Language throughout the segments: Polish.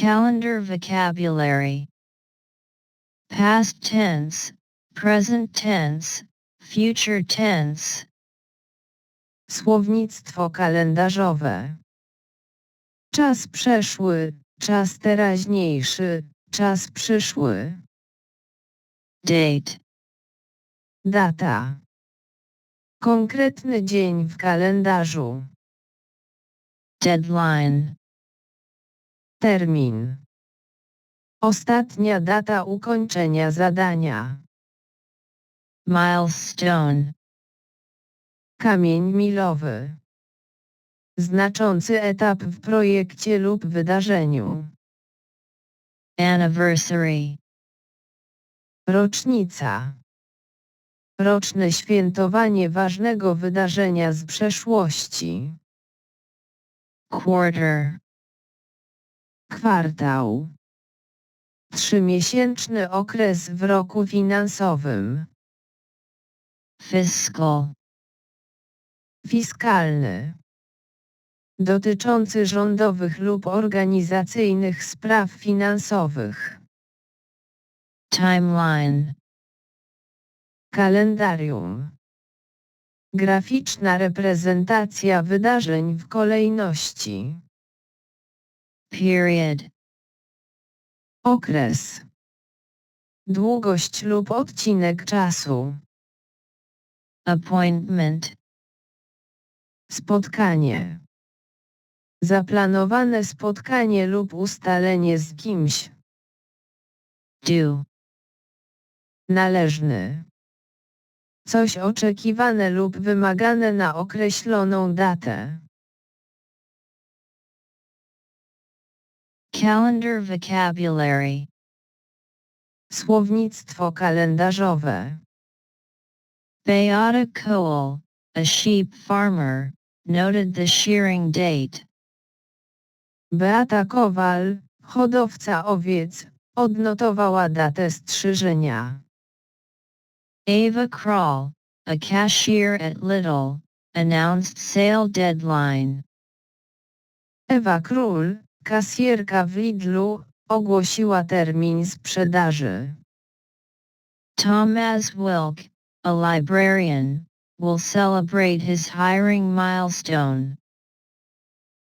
Calendar vocabulary. Past tense, present tense, future tense. Słownictwo kalendarzowe. Czas przeszły, czas teraźniejszy, czas przyszły. Date. Data. Konkretny dzień w kalendarzu. Deadline. Termin. Ostatnia data ukończenia zadania. Milestone. Kamień milowy. Znaczący etap w projekcie lub wydarzeniu. Anniversary. Rocznica. Roczne świętowanie ważnego wydarzenia z przeszłości. Quarter. Kwartał. Trzymiesięczny okres w roku finansowym. Fiscal. Fiskalny. Dotyczący rządowych lub organizacyjnych spraw finansowych. Timeline. Kalendarium. Graficzna reprezentacja wydarzeń w kolejności. Period. Okres. Długość lub odcinek czasu. Appointment. Spotkanie. Zaplanowane spotkanie lub ustalenie z kimś. Due. Należny. Coś oczekiwane lub wymagane na określoną datę. Calendar vocabulary. Słownictwo kalendarzowe. Beata Cole, a sheep farmer, noted the shearing date. Beata Kowal, hodowca owiec, odnotowała datę strzyżenia. Ava Krall, a cashier at Lidl, announced sale deadline. Ewa Król, kasjerka w Lidlu, ogłosiła termin sprzedaży. Thomas Wilk, a librarian, will celebrate his hiring milestone.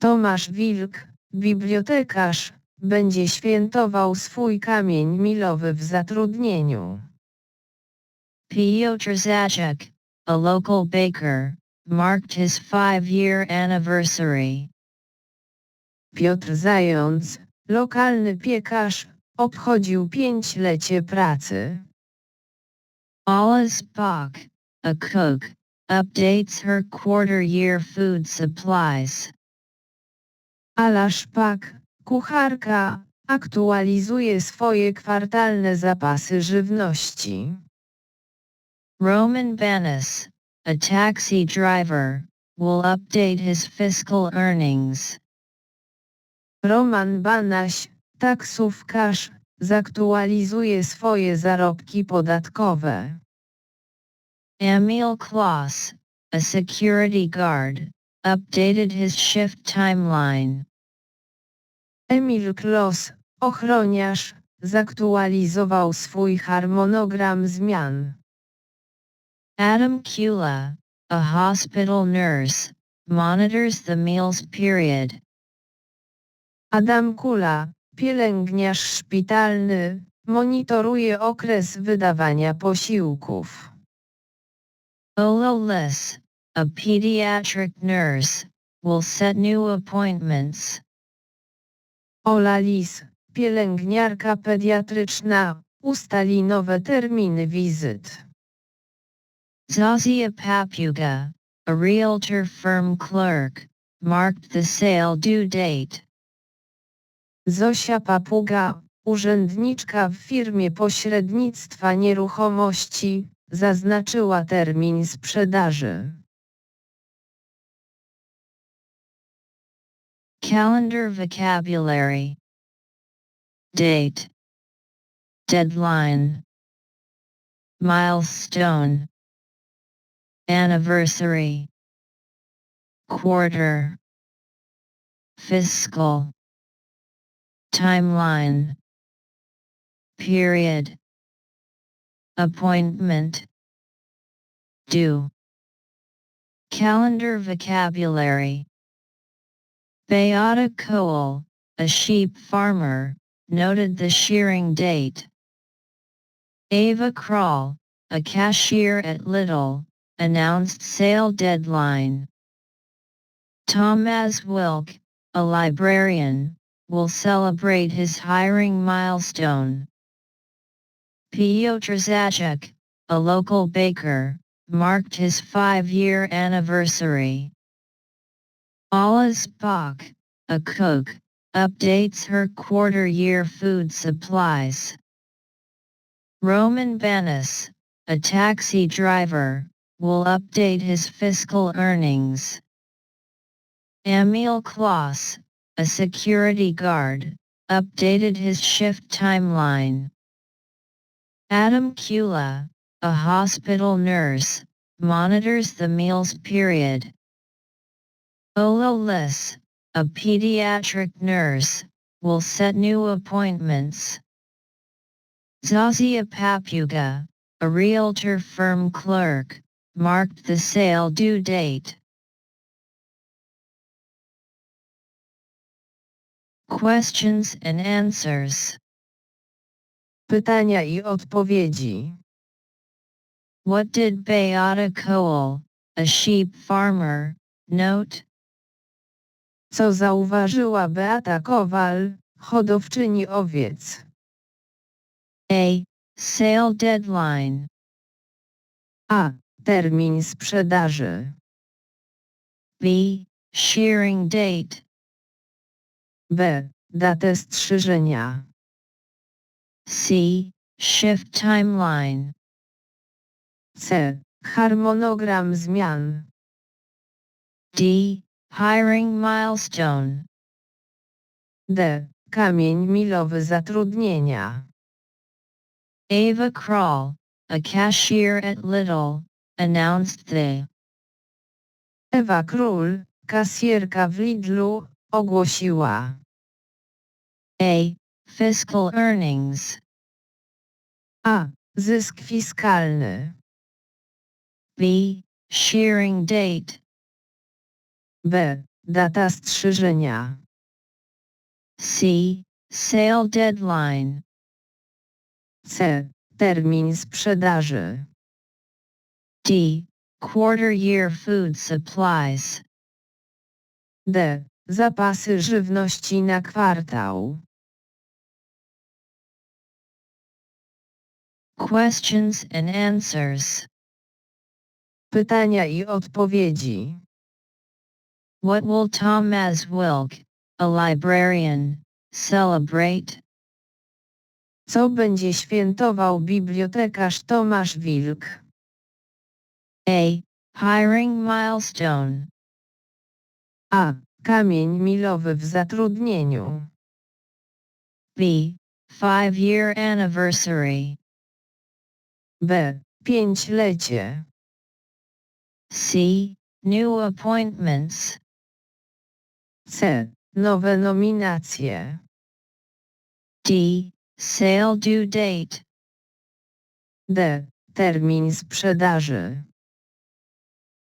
Tomasz Wilk, bibliotekarz, będzie świętował swój kamień milowy w zatrudnieniu. Piotr Zaczek, a local baker, marked his five-year anniversary. Piotr Zając, lokalny piekarz, obchodził pięćlecie pracy. Alice Bach, a cook, updates her quarter-year food supplies. Ala Szpak, kucharka, aktualizuje swoje kwartalne zapasy żywności. Roman Banas, a taxi driver, will update his fiscal earnings. Roman Banaś, taksówkarz, zaktualizuje swoje zarobki podatkowe. Emil Kloss, a security guard, updated his shift timeline. Emil Klos, ochroniarz, zaktualizował swój harmonogram zmian. Adam Kula, a hospital nurse, monitors the meals period. Adam Kula, pielęgniarz szpitalny, monitoruje okres wydawania posiłków. Olo Liss, a pediatric nurse, will set new appointments. Ola Lis, pielęgniarka pediatryczna, ustali nowe terminy wizyt. Zazia Papuga, a realtor firm clerk, marked the sale due date. Zosia Papuga, urzędniczka w firmie pośrednictwa nieruchomości, zaznaczyła termin sprzedaży. Calendar vocabulary. Date. Deadline. Milestone. Anniversary. Quarter. Fiscal. Timeline, period, appointment, due, calendar vocabulary. Beata Cole, a sheep farmer, noted the shearing date. Ava Kroll, a cashier at Little, announced sale deadline. Thomas Wilk, a librarian, will celebrate his hiring milestone. Piotr Zaczek, a local baker, marked his five-year anniversary. Alice Bach, a cook, updates her quarter-year food supplies. Roman Banis, a taxi driver, will update his fiscal earnings. Emil Kloss, a security guard, updated his shift timeline. Adam Kula, a hospital nurse, monitors the meals period. Olo Liss, a pediatric nurse, will set new appointments. Zazia Papuga, a realtor firm clerk, marked the sale due date. Questions and answers. Pytania i odpowiedzi. What did Beata Cole, a sheep farmer, note? Co zauważyła Beata Kowal, hodowczyni owiec? A. Sale deadline. A. Termin sprzedaży. B. Shearing date. B. Datę strzyżenia. C. Shift timeline. C. Harmonogram zmian. D. Hiring milestone. D. Kamień milowy zatrudnienia. Ava Kroll, a cashier at Lidl, announced the Ewa Król, kasjerka w Lidlu, ogłosiła. A. Fiscal earnings. A. Zysk fiskalny. B. Shearing date. B. Data strzyżenia. C. Sale deadline. C. Termin sprzedaży. D. Quarter year food supplies. D. Zapasy żywności na kwartał. Questions and answers. Pytania i odpowiedzi. What will Thomas Wilk, a librarian, celebrate? Co będzie świętował bibliotekarz Tomasz Wilk? A. Hiring milestone. A. Kamień milowy w zatrudnieniu. B. Five-year anniversary. B. Pięćlecie. C. New appointments. C. Nowe nominacje. D. Sale due date. D. Termin sprzedaży.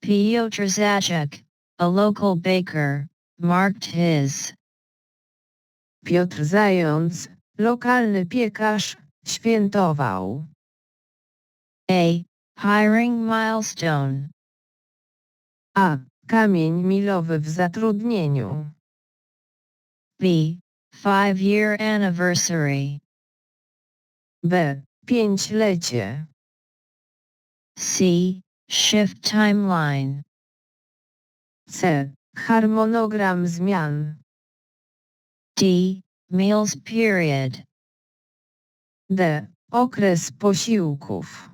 Piotr Zaczek, a local baker, marked his Piotr Zając, lokalny piekarz, świętował. A. Hiring milestone. A. Kamień milowy w zatrudnieniu. B. Five-year anniversary. B. Pięćlecie. C. Shift timeline. C. Harmonogram zmian. D. Meals period. D. Okres posiłków.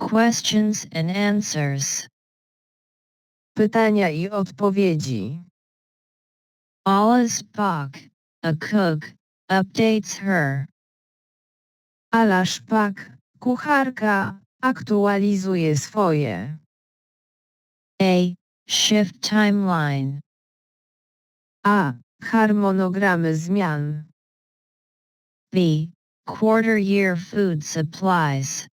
Questions and answers. Pytania i odpowiedzi. Alice Bach, a cook, updates her. Ala Szpak, kucharka, aktualizuje swoje. A. Shift timeline. A. Harmonogramy zmian. B. Quarter year food supplies.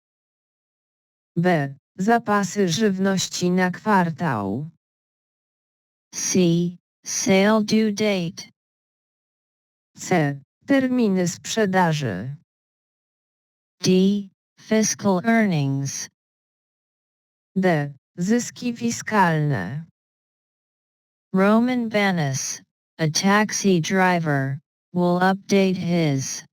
B. Zapasy żywności na kwartał. C. Sale due date. C. Terminy sprzedaży. D. Fiscal earnings. D. Zyski fiskalne. Roman Banis, a taxi driver, will update his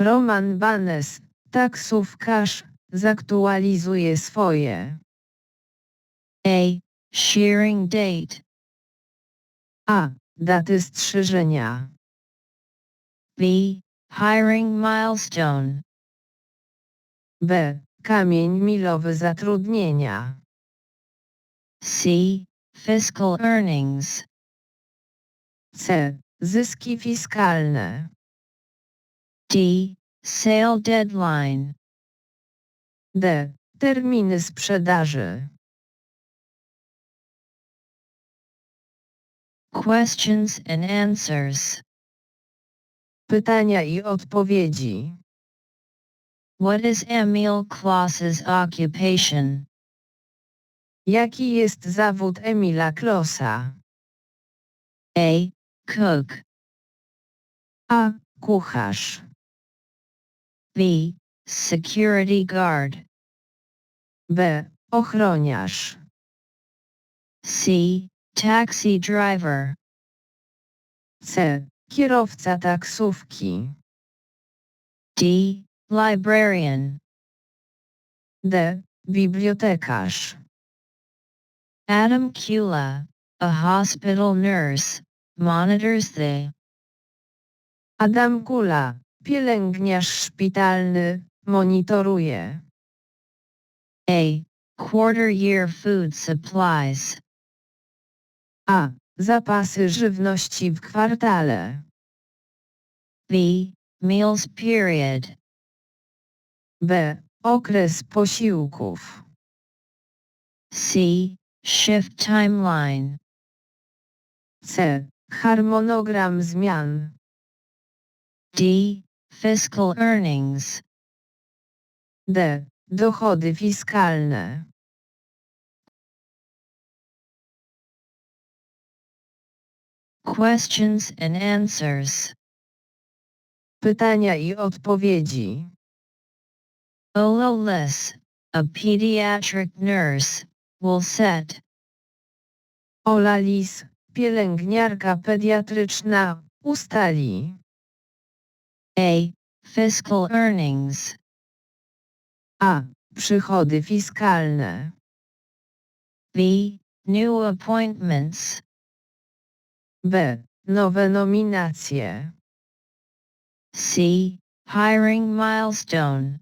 Roman Banes, taksówkarz, zaktualizuje swoje. A. Shearing date. A. Daty strzyżenia. B. Hiring milestone. B. Kamień milowy zatrudnienia. C. Fiscal earnings. C. Zyski fiskalne. D. Sale deadline. D. Terminy sprzedaży. Questions and answers. Pytania i odpowiedzi. What is Emil Kloss's occupation? Jaki jest zawód Emila Klossa? A. Cook. A. Kucharz. B. Security guard. B. Ochroniarz. C. Taxi driver. C. Kierowca taksówki. D. Librarian. D. Bibliotekarz. Adam Kula, a hospital nurse, monitors the Adam Kula, pielęgniarz szpitalny, monitoruje. A. Quarter year food supplies. A. Zapasy żywności w kwartale. B. Meals period. B. Okres posiłków. C. Shift timeline. C. Harmonogram zmian. D. Fiscal earnings. D. Dochody fiskalne. Questions and answers. Pytania i odpowiedzi. Ola Liss, a pediatric nurse, will set Ola Lis, pielęgniarka pediatryczna, ustali. A. Fiscal earnings. A. Przychody fiskalne. B. New appointments. B. Nowe nominacje. C. Hiring milestone.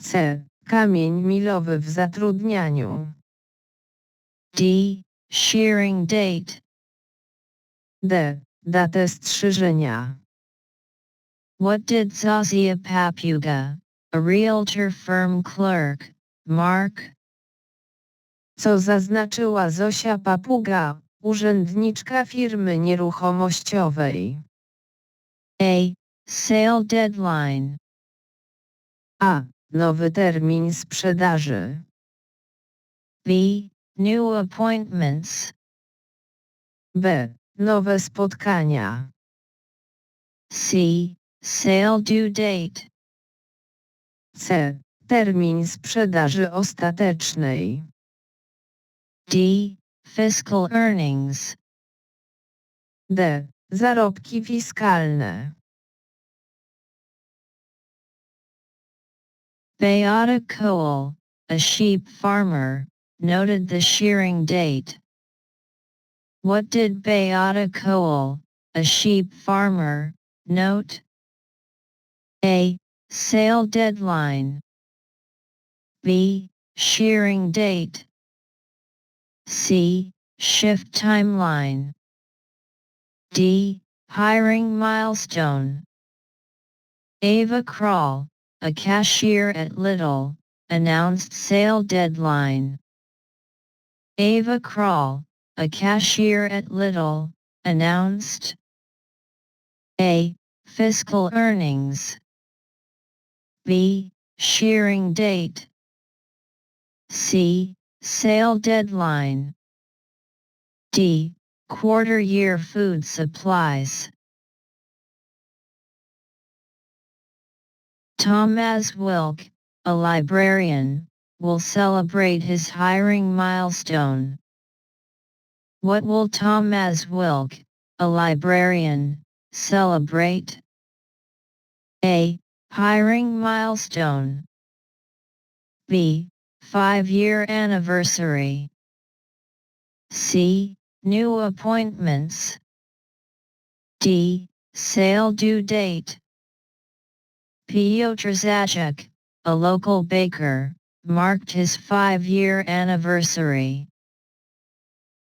C. Kamień milowy w zatrudnianiu. D. Shearing date. D. Datę strzyżenia. What did Zazia Papuga, a realtor firm clerk, mark? Co zaznaczyła Zosia Papuga, urzędniczka firmy nieruchomościowej. A. Sale deadline. A. Nowy termin sprzedaży. B. New appointments. B. Nowe spotkania. C. Sale due date. C. Termin sprzedaży ostatecznej. D. Fiscal earnings. D. Zarobki fiskalne. Beata Cole, a sheep farmer, noted the shearing date. What did Beata Cole, a sheep farmer, note? A. Sale deadline. B. Shearing date. C. Shift timeline. D. Hiring milestone. Ava Kroll, a cashier at Little, announced sale deadline. Ava Kroll, a cashier at Little, announced A. Fiscal earnings B. Shearing date C. Sale deadline D. Quarter year food supplies Thomas Wilk, a librarian, will celebrate his hiring milestone. What will Thomas Wilk, a librarian, celebrate? A. Hiring milestone. B. Five-year anniversary. C. New appointments. D. Sale due date. Piotr Zaczek, a local baker, marked his five-year anniversary.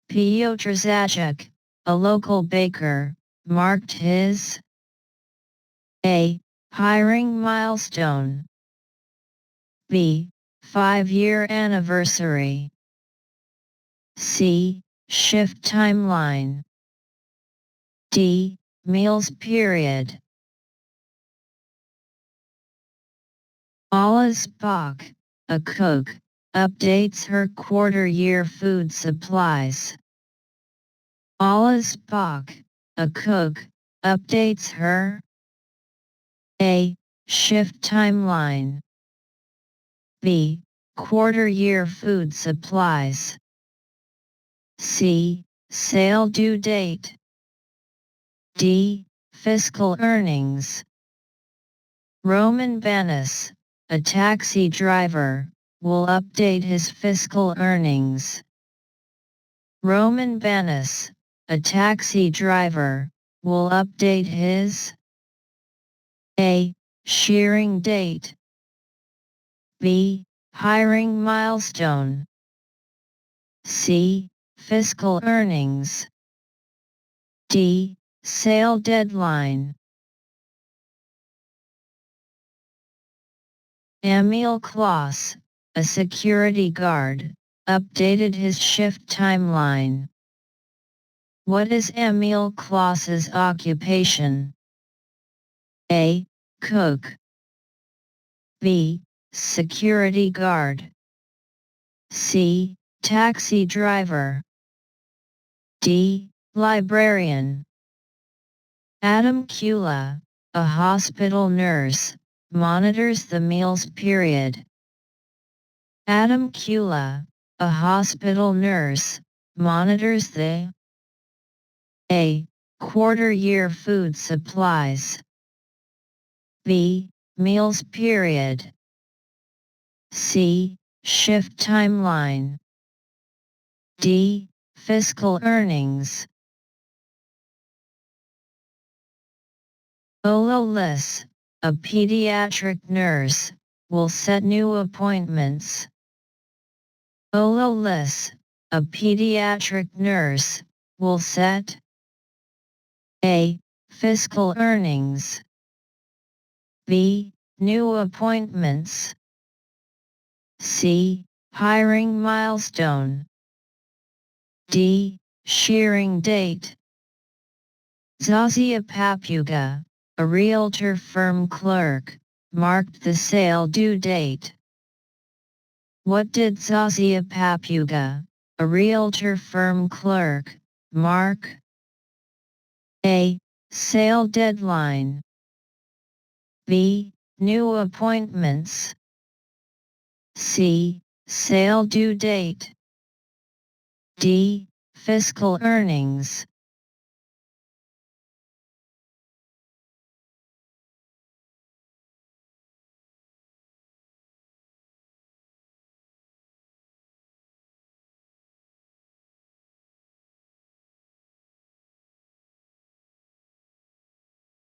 Piotr Zaczek, a local baker, marked his A. Hiring milestone B. Five-year anniversary C. Shift timeline D. Meals period Alice Bach, a cook, updates her quarter-year food supplies. Alice Bach, a cook, updates her A. Shift timeline B. Quarter-year food supplies C. Sale due date D. Fiscal earnings Roman Banis a taxi driver, will update his fiscal earnings. Roman Banis, a taxi driver, will update his A. Shearing date B. Hiring milestone C. Fiscal earnings D. Sale deadline Emil Klaus, a security guard, updated his shift timeline. What is Emil Klaus's occupation? A. Cook B. Security guard C. Taxi driver D. Librarian Adam Kula, a hospital nurse, monitors the meals period. Adam Kula, a hospital nurse, monitors the A. Quarter-year food supplies B. Meals period C. Shift timeline D. Fiscal earnings Ololis a pediatric nurse, will set new appointments. Ololis, a pediatric nurse, will set A. Fiscal earnings B. New appointments C. Hiring milestone D. Shearing date Zazia Papuga a realtor firm clerk, marked the sale due date. What did Zazia Papuga, a realtor firm clerk, mark? A. Sale deadline. B. New appointments. C. Sale due date. D. Fiscal earnings.